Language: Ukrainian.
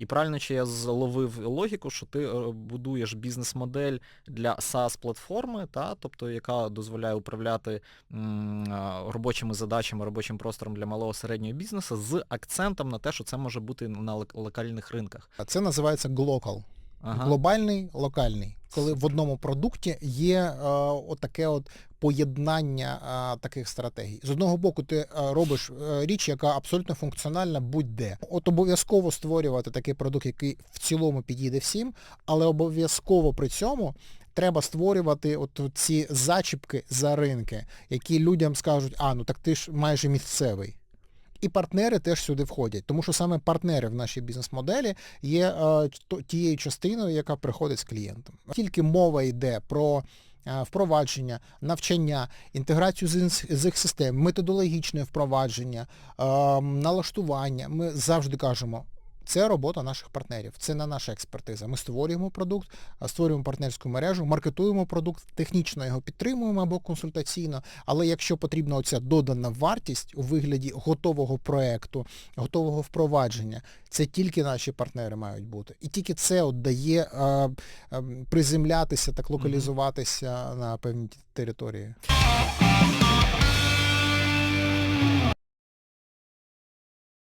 І правильно чи я зловив логіку, що ти е, будуєш бізнес-модель для SaaS-платформи, та, тобто яка дозволяє управляти м, робочими задачами, робочим простором для малого середнього бізнесу з акцентом на те, що це може бути на лок- локальних ринках. А Це називається глокал. Ага. Глобальний, локальний. Коли в одному продукті є е, отаке от поєднання е, таких стратегій. З одного боку, ти е, робиш е, річ, яка абсолютно функціональна будь-де. От обов'язково створювати такий продукт, який в цілому підійде всім, але обов'язково при цьому треба створювати от ці зачіпки за ринки, які людям скажуть, а ну так ти ж майже місцевий. І партнери теж сюди входять, тому що саме партнери в нашій бізнес-моделі є е, тією частиною, яка приходить з клієнтом. Тільки мова йде про е, впровадження, навчання, інтеграцію з, їх систем, методологічне впровадження, е, налаштування. Ми завжди кажемо, це робота наших партнерів, це не наша експертиза. Ми створюємо продукт, створюємо партнерську мережу, маркетуємо продукт, технічно його підтримуємо або консультаційно, але якщо потрібна оця додана вартість у вигляді готового проекту, готового впровадження, це тільки наші партнери мають бути. І тільки це от дає е, е, приземлятися, так локалізуватися на певній території.